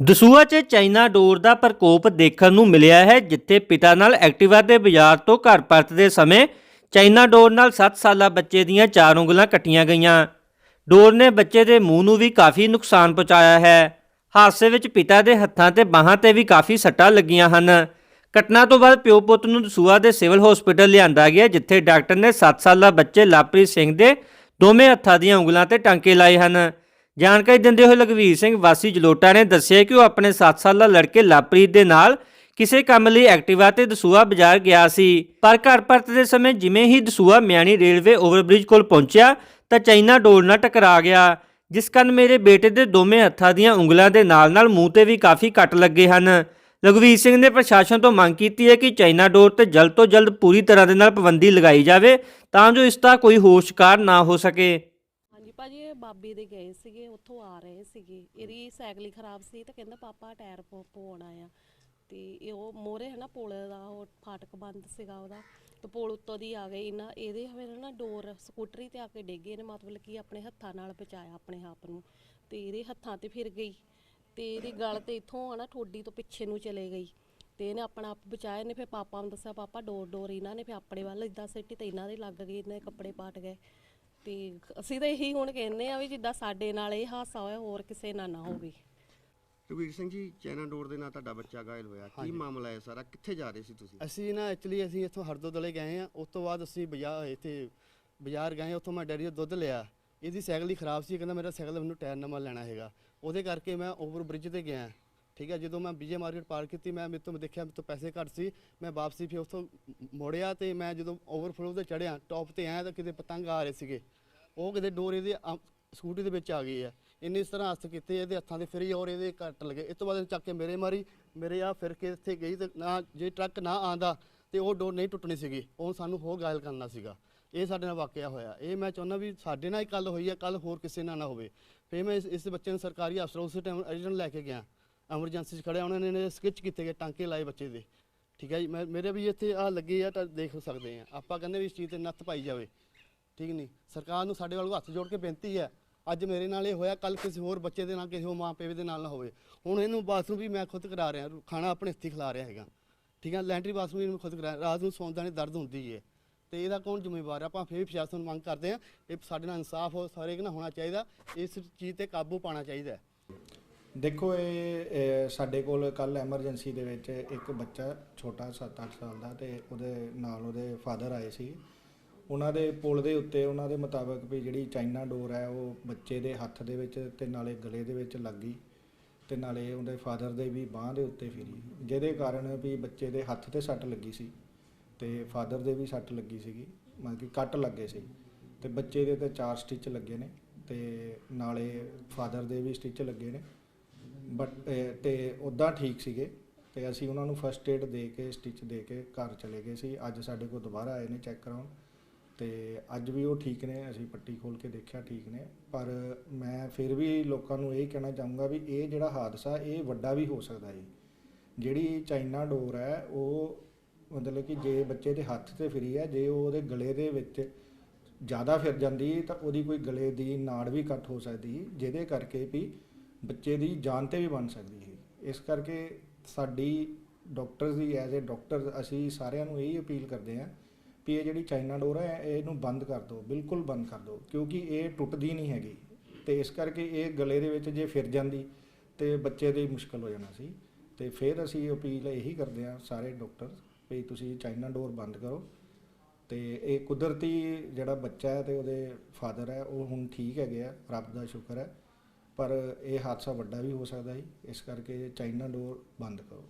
ਦਸੂਆ 'ਚ ਚਾਈਨਾ ਡੋਰ ਦਾ ਪ੍ਰਕੋਪ ਦੇਖਣ ਨੂੰ ਮਿਲਿਆ ਹੈ, ਜਿੱਥੇ ਪਿਤਾ ਨਾਲ ਐਕਟਿਵਾ ਦੇ ਬਾਜ਼ਾਰ ਤੋਂ ਘਰ ਪਰਤਦੇ ਸਮੇਂ ਚਾਈਨਾ ਡੋਰ ਨਾਲ 7 ਸਾਲਾ ਬੱਚੇ ਦੀਆਂ ਚਾਰ ਉਂਗਲਾਂ ਕੱਟੀਆਂ ਗਈਆਂ। ਡੋਰ ਨੇ ਬੱਚੇ ਦੇ ਮੂੰਹ ਨੂੰ ਵੀ ਕਾਫੀ ਨੁਕਸਾਨ ਪਹੁੰਚਾਇਆ ਹੈ। ਹਾਦਸੇ ਵਿੱਚ ਪਿਤਾ ਦੇ ਹੱਥਾਂ ਤੇ ਬਾਹਾਂ ਤੇ ਵੀ ਕਾਫੀ ਸੱਟਾਂ ਲੱਗੀਆਂ ਹਨ। ਘਟਨਾ ਤੋਂ ਬਾਅਦ ਪਿਓ ਪੁੱਤ ਨੂੰ ਦਸੂਆ ਦੇ ਸਿਵਲ ਹਸਪੀਟਲ ਲਿਆਂਦਾ ਗਿਆ, ਜਿੱਥੇ ਡਾਕਟਰ ਨੇ 7 ਸਾਲਾ ਬੱਚੇ ਲਾਪ੍ਰੀਤ ਸਿੰਘ ਦੇ ਦੋਵੇਂ ਹੱਥਾਂ ਦੀਆਂ ਉਂਗਲਾਂ ਤੇ ਟਾਂਕੇ ਲਾਏ ਹਨ। ਜਾਣਕਾਰੀ ਦਿੰਦੇ ਹੋਏ ਲਖਵੀਰ ਸਿੰਘ ਵਾਸੀ ਜਲੋਟਾ ਨੇ ਦੱਸਿਆ ਕਿ ਉਹ ਆਪਣੇ 7 ਸਾਲਾ ਲੜਕੇ ਲਾਪ੍ਰੀਤ ਦੇ ਨਾਲ ਕਿਸੇ ਕੰਮ ਲਈ ਐਕਟਿਵਾ ਤੇ ਦਸੂਆ ਬਾਜ਼ਾਰ ਗਿਆ ਸੀ। ਪਰ ਘਰ ਪਰਤ ਦੇ ਸਮੇਂ ਜਿਵੇਂ ਹੀ ਦਸੂਆ ਮਿਆਣੀ ਰੇਲਵੇ ਓਵਰਬ੍ਰਿਜ ਕੋਲ ਪਹੁੰਚਿਆ ਤਾਂ ਚਾਈਨਾ ਡੋਰ ਨਾਲ ਟਕਰਾ ਗਿਆ, ਜਿਸ ਕਾਰਨ ਮੇਰੇ ਬੇਟੇ ਦੇ ਦੋਵੇਂ ਹੱਥਾਂ ਦੀਆਂ ਉਂਗਲਾਂ ਦੇ ਨਾਲ-ਨਾਲ ਮੂੰਹ ਤੇ ਵੀ ਕਾਫੀ ਕੱਟ ਲੱਗੇ ਹਨ। ਲਖਵੀਰ ਸਿੰਘ ਨੇ ਪ੍ਰਸ਼ਾਸਨ ਤੋਂ ਮੰਗ ਕੀਤੀ ਹੈ ਕਿ ਚਾਈਨਾ ਡੋਰ ਤੇ ਜਲਦ ਤੋਂ ਜਲਦ ਪੂਰੀ ਤਰ੍ਹਾਂ ਦੇ ਨਾਲ ਪਾਬੰਦੀ ਲਗਾਈ ਜਾਵੇ ਤਾਂ ਜੋ ਇਸ ਦਾ ਕੋਈ ਹੋਰ ਸ਼ਿਕਾਰ ਨਾ ਹੋ ਸਕੇ। ਭਾਜੀ ਇਹ ਬਾਬੇ ਦੇ ਗਏ ਸੀਗੇ, ਉੱਥੋਂ ਆ ਰਹੇ ਸੀਗੇ। ਇਹਦੀ ਸਾਈਕਲ ਹੀ ਖਰਾਬ ਸੀ ਤਾਂ ਕਹਿੰਦਾ, ਪਾਪਾ, ਟਾਇਰ ਪ- ਪਵਾਉਣ ਆਇਆ। ਤੇ ਇਹ ਉਹ ਮੋਰੇ ਹੈ ਨਾ ਪੁਲ ਦਾ ਉਹ ਫਾਟਕ ਬੰਦ ਸੀਗਾ ਉਹਦਾ। ਤੇ ਪੁਲ ਉੱਤੋਂ ਦੀ ਆ ਗਈ ਇਹਨਾਂ ਇਹਦੇ ਫਿਰ ਨਾ ਡੋਰ, ਸਕੂਟਰੀ ਤੇ ਆ ਕੇ ਡਿੱਗੇ ਇਹਨੇ ਮਤਲਬ ਕਿ ਆਪਣੇ ਹੱਥਾਂ ਨਾਲ ਬਚਾਇਆ, ਆਪਣੇ ਆਪ ਨੂੰ। ਤੇ ਇਹਦੇ ਹੱਥਾਂ ਤੇ ਫਿਰ ਗਈ। ਤੇ ਇਹਦੀ ਗਲ ਤੇ ਇੱਥੋਂ ਆ ਨਾ ਠੋਡੀ ਤੋਂ ਪਿੱਛੇ ਨੂੰ ਚਲੇ ਗਈ। ਤੇ ਇਹਨੇ ਆਪਣਾ ਆਪ ਬਚਾਇਆ, ਇਹਨੇ ਫਿਰ ਪਾਪਾ ਨੂੰ ਦੱਸਿਆ, ਪਾਪਾ, ਡੋਰ ਡੋਰ ਇਹਨਾਂ ਨੇ ਫਿਰ ਆਪਣੇ ਵੱਲ ਇਦਾਂ ਸਿੱਟੀ ਤੇ ਇਹਨਾਂ ਦੇ ਲੱਗ ਗਏ, ਇਹਨਾਂ ਦੇ ਕੱਪੜੇ ਪਾਟ ਗਏ। ਤੇ ਅਸੀਂ ਤਾਂ ਇਹੀ ਹੁਣ ਕਹਿੰਦੇ ਆ ਵੀ ਜਿੱਦਾਂ ਸਾਡੇ ਨਾਲ ਇਹ ਹਾਦਸਾ ਹੋਇਆ ਹੋਰ ਕਿਸੇ ਨਾਲ ਨਾ ਹੋਵੇ। ਰਵੀਰ ਸਿੰਘ ਜੀ ਚੈਨਾ ਡੋਰ ਦੇ ਨਾਲ ਤੁਹਾਡਾ ਬੱਚਾ ਘਾਇਲ ਹੋਇਆ। ਕੀ ਮਾਮਲਾ ਹੈ ਸਾਰਾ? ਕਿੱਥੇ ਜਾ ਰਹੇ ਸੀ ਤੁਸੀਂ? ਅਸੀਂ ਨਾ ਐਕਚੁਅਲੀ ਅਸੀਂ ਇੱਥੋਂ ਹਰਦੋ ਦਲੇ ਗਏ ਆ। ਉਸ ਤੋਂ ਬਾਅਦ ਅਸੀਂ ਬਾਜ਼ਾਰ ਇੱਥੇ ਬਾਜ਼ਾਰ ਗਏ। ਉੱਥੋਂ ਮੈਂ ਡੈਡੀ ਦਾ ਦੁੱਧ ਲਿਆ। ਇਹਦੀ ਸਾਈਕਲ ਹੀ ਖਰਾਬ ਸੀ। ਕਹਿੰਦਾ ਮੇਰਾ ਸਾਈਕਲ ਮੈਨੂੰ ਟਾਇਰ ਨਵਾਂ ਲੈਣਾ ਹੈਗਾ। ਉਹਦੇ ਕਰਕੇ ਮੈਂ ਓਵਰ ਬ੍ਰਿਜ ਤੇ ਗਿਆ। ਠੀਕ ਹੈ ਜਦੋਂ ਮੈਂ ਵਿਜੇ ਮਾਰਕੀਟ ਪਾਰ ਕੀਤੀ ਮੈਂ ਮੇਰੇ ਤੋਂ ਦੇਖਿਆ ਮੇਰੇ ਤੋਂ ਪੈਸੇ ਘੱਟ ਸੀ ਮੈਂ ਵਾਪਸੀ ਫਿਰ ਉੱਥੋਂ ਮੋੜਿਆ ਤੇ ਮੈਂ ਜਦੋਂ ਓਵਰਫਲੋ ਤੇ ਚੜਿਆ ਟੌਪ ਤੇ ਆਇਆ ਤਾਂ ਕਿਤੇ ਪਤੰਗ ਆ ਰਹੇ ਸੀਗੇ। ਉਹ ਕਿਤੇ ਡੋਰ ਇਹਦੇ ਆ- ਸਕੂਟੀ ਦੇ ਵਿੱਚ ਆ ਗਈ ਹੈ। ਇੰਨੀ ਇਸ ਤਰ੍ਹਾਂ ਹੱਥ ਕੀਤੇ ਇਹਦੇ ਹੱਥਾਂ ਦੇ ਫਿਰੀ ਔਰ ਇਹਦੇ ਕੱਟ ਲਗੇ। ਇਸ ਤੋਂ ਬਾਅਦ ਇਹਨੇ ਚੱਕ ਕੇ ਮੇਰੇ ਮਾਰੀ ਮੇਰੇ ਆ ਫਿਰ ਕੇ ਇੱਥੇ ਗਈ ਤੇ ਨਾ ਜੇ ਟਰੱਕ ਨਾ ਆਂਦਾ ਤੇ ਉਹ ਡੋਰ ਨਹੀਂ ਟੁੱਟਣੀ ਸੀਗੀ। ਉਹ ਸਾਨੂੰ ਹੋਰ ਗਾਇਲ ਕਰਨਾ ਸੀਗਾ। ਇਹ ਸਾਡੇ ਨਾਲ ਵਾਕਿਆ ਹੋਇਆ। ਇਹ ਮੈਂ ਚਾਹੁੰਦਾ ਵੀ ਸਾਡੇ ਨਾਲ ਹੀ ਕੱਲ ਹੋਈ ਹੈ ਕੱਲ ਹੋਰ ਕਿਸੇ ਨਾਲ ਨਾ ਹੋਵੇ। ਫਿਰ ਮੈਂ ਇਸ, ਬੱਚੇ ਨੂੰ ਸਰਕਾਰੀ ਅਫਸਰ ਉਸੇ ਟਾਈਮ ਅਰਜੈਂਟ ਲੈ ਕੇ ਗਿਆ। ਐਮਰਜੈਂਸੀ 'ਚ ਖੜਿਆ ਉਹਨਾਂ ਨੇ ਨੇ ਸਕਿਚ ਕੀਤੇ ਗਏ ਟਾਂਕੇ ਲਾਏ ਬੱਚੇ ਦੇ। ਠੀਕ ਹੈ ਜੀ, ਮੈਂ, ਮੇਰੇ ਵੀ ਇੱਥੇ ਆ ਲੱਗੇ ਆ, ਤਾਂ ਦੇਖ ਸਕਦੇ ਆ। ਆਪਾਂ ਕਹਿੰਦੇ ਵੀ ਇਸ ਚੀਜ਼ ਤੇ ਨੱਥ ਪਾਈ ਜਾਵੇ। ਠੀਕ ਨਹੀਂ? ਸਰਕਾਰ ਨੂੰ ਸਾਡੇ ਵੱਲੋਂ ਹੱਥ ਜੋੜ ਕੇ ਬੇਨਤੀ ਹੈ, ਅੱਜ ਮੇਰੇ ਨਾਲ ਇਹ ਹੋਇਆ ਕੱਲ ਕਿਸੇ ਹੋਰ ਬੱਚੇ ਦੇ ਨਾਲ, ਕਿਸੇ ਹੋਰ ਮਾਂ ਪਿਓ ਦੇ ਨਾਲ ਨਾ ਹੋਵੇ। ਹੁਣ ਇਹਨੂੰ ਬਾਥਰੂਮ ਵੀ ਮੈਂ ਖੁਦ ਕਰਾ ਰਿਹਾ, ਖਾਣਾ ਆਪਣੇ ਹੱਥੀਂ ਖਿਲਾ ਰਿਹਾ ਹੈਗਾ। ਠੀਕ ਹੈ ਲੈਂਟਰੀ ਬਾਥਰੂਮ ਵੀ ਮੈਂ ਖੁਦ ਕਰਾ, ਰਾਤ ਨੂੰ ਸੌਂਦਾ ਨਹੀਂ ਦਰਦ ਹੁੰਦੀ ਹੈ ਤੇ ਇਹਦਾ ਕੌਣ ਜ਼ਿੰਮੇਵਾਰ ਹੈ ਆਪਾਂ ਫੇਰ ਵੀ ਪ੍ਰਸ਼ਾਸਨ ਨੂੰ ਮੰਗ ਕਰਦੇ ਆ ਇਹ ਸਾਡੇ ਨਾਲ ਇਨਸਾਫ ਹੋ, ਸਾਰੇ ਇੱਕ ਨਾ ਹੋਣਾ ਚਾਹੀਦਾ, ਇਸ ਚੀਜ਼ ਤੇ ਕਾਬੂ ਪਾਉਣਾ ਚਾਹੀਦਾ। ਹੈ ਦੇਖੋ, ਇਹ ਇਹ ਸਾਡੇ ਕੋਲ ਕੱਲ ਐਮਰਜੈਂਸੀ ਦੇ ਵਿੱਚ ਇੱਕ ਬੱਚਾ ਛੋਟਾ 7-8 ਸਾਲ ਦਾ ਤੇ ਉਹਦੇ ਨਾਲ ਉਹਦੇ ਫਾਦਰ ਆਏ ਸੀ। ਉਹਨਾਂ ਦੇ ਪੁਲ ਦੇ ਉੱਤੇ ਉਹਨਾਂ ਦੇ ਮੁਤਾਬਕ ਵੀ ਜਿਹੜੀ ਚਾਈਨਾ ਡੋਰ ਹੈ, ਉਹ ਬੱਚੇ ਦੇ ਹੱਥ ਦੇ ਵਿੱਚ ਤੇ ਨਾਲੇ ਗਲੇ ਦੇ ਵਿੱਚ ਲੱਗ ਗਈ ਤੇ ਨਾਲੇ ਉਹਦੇ ਫਾਦਰ ਦੇ ਵੀ ਬਾਹ ਦੇ ਉੱਤੇ ਫਿਰੀ। ਜਿਹਦੇ ਕਾਰਨ ਵੀ ਬੱਚੇ ਦੇ ਹੱਥ ਤੇ ਸੱਟ ਲੱਗੀ ਸੀ ਤੇ ਫਾਦਰ ਦੇ ਵੀ ਸੱਟ ਲੱਗੀ ਸੀਗੀ, ਮਤਲਬ ਕਿ ਕੱਟ ਲੱਗੇ ਸੀ। ਤੇ ਬੱਚੇ ਦੇ ਤੇ ਚਾਰ ਸਟਿਚ ਲੱਗੇ ਨੇ ਤੇ ਨਾਲੇ ਫਾਦਰ ਦੇ ਵੀ ਸਟਿਚ ਲੱਗੇ ਨੇ। ਬਟ ਤੇ ਉੱਦਾਂ ਠੀਕ ਸੀਗੇ। ਤੇ ਅਸੀਂ ਉਹਨਾਂ ਨੂੰ ਫਰਸਟ ਏਡ ਦੇ ਕੇ ਸਟਿਚ ਦੇ ਕੇ ਘਰ ਚਲੇ ਗਏ ਸੀ। ਅੱਜ ਸਾਡੇ ਕੋਲ ਦੁਬਾਰਾ ਆਏ ਨੇ ਚੈੱਕ ਕਰਾਉਣ। ਤੇ ਅੱਜ ਵੀ ਉਹ ਠੀਕ ਨੇ, ਅਸੀਂ ਪੱਟੀ ਖੋਲ ਕੇ ਦੇਖਿਆ ਠੀਕ ਨੇ। ਪਰ ਮੈਂ ਫਿਰ ਵੀ ਲੋਕਾਂ ਨੂੰ ਇਹ ਕਹਿਣਾ ਚਾਹੂੰਗਾ ਵੀ ਇਹ ਜਿਹੜਾ ਹਾਦਸਾ, ਇਹ ਵੱਡਾ ਵੀ ਹੋ ਸਕਦਾ ਹੈ ਜਿਹੜੀ ਚਾਈਨਾ ਡੋਰ ਹੈ, ਉਹ ਮਤਲਬ ਕਿ ਜੇ ਬੱਚੇ ਦੇ ਹੱਥ ਤੇ ਫਿਰੀ ਹੈ, ਜੇ ਉਹ ਉਹਦੇ ਗਲੇ ਦੇ ਵਿੱਚ ਜ਼ਿਆਦਾ ਫਿਰ ਜਾਂਦੀ, ਤਾਂ ਉਹਦੀ ਕੋਈ ਗਲੇ ਦੀ ਨਾੜ ਵੀ ਕੱਟ ਹੋ ਸਕਦੀ। ਜਿਹਦੇ ਕਰਕੇ ਵੀ ਬੱਚੇ ਦੀ ਜਾਨ ਤੇ ਵੀ ਬਣ ਸਕਦੀ ਹੈ। ਇਸ ਕਰਕੇ ਸਾਡੀ ਡਾਕਟਰਸ ਦੀ ਐਜ਼ ਅ ਡਾਕਟਰ ਅਸੀਂ ਸਾਰਿਆਂ ਨੂੰ ਇਹੀ ਅਪੀਲ ਕਰਦੇ ਹਾਂ ਵੀ ਇਹ ਜਿਹੜੀ ਚਾਈਨਾ ਡੋਰ ਹੈ, ਇਹਨੂੰ ਬੰਦ ਕਰ ਦਿਓ, ਬਿਲਕੁਲ ਬੰਦ ਕਰ ਦਿਓ, ਕਿਉਂਕਿ ਇਹ ਟੁੱਟਦੀ ਨਹੀਂ ਹੈਗੀ। ਤੇ ਇਸ ਕਰਕੇ ਇਹ ਗਲੇ ਦੇ ਵਿੱਚ ਜੇ ਫਿਰ ਜਾਂਦੀ, ਤੇ ਬੱਚੇ ਦੀ ਮੁਸ਼ਕਲ ਹੋ ਜਾਣਾ ਸੀ। ਤੇ ਫਿਰ ਅਸੀਂ ਅਪੀਲ ਇਹੀ ਕਰਦੇ ਹਾਂ ਸਾਰੇ ਡਾਕਟਰ ਵੀ ਤੁਸੀਂ ਚਾਈਨਾ ਡੋਰ ਬੰਦ ਕਰੋ। ਤੇ ਇਹ ਕੁਦਰਤੀ ਜਿਹੜਾ ਬੱਚਾ ਹੈ ਤੇ ਉਹਦੇ ਫਾਦਰ ਹੈ, ਉਹ ਹੁਣ ਠੀਕ ਹੈਗੇ ਆ, ਰੱਬ ਦਾ ਸ਼ੁਕਰ ਹੈ। ਪਰ ਇਹ ਹਾਦਸਾ ਵੱਡਾ ਵੀ ਹੋ ਸਕਦਾ ਹੈ ਇਸ ਕਰਕੇ ਚਾਈਨਾ ਡੋਰ ਬੰਦ ਕਰੋ।